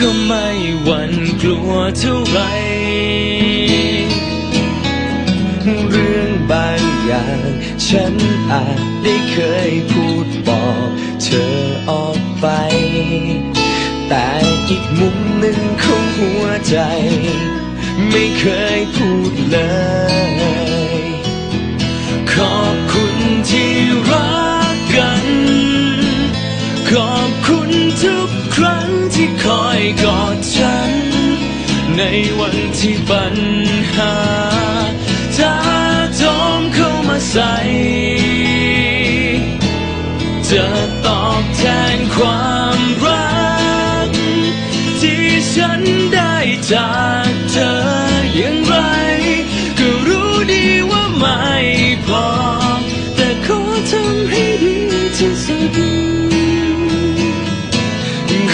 ก็ไม่หวั่นกลัวเท่าไร เรื่องบางอย่าง ฉันอาจได้เคยพูดบอกเธอออกไป แต่อีกมุมหนึ่งของหัวใจ ไม่เคยพูดเลย ขอบคุณที่รักกัน ขอบคุณทุกครั้ง ที่คอยกอดฉัน ในวันที่ปัญหาถ้าโถมเข้ามาใส่จะตอบแทนความรัก ที่ฉันได้จากเธออย่างไร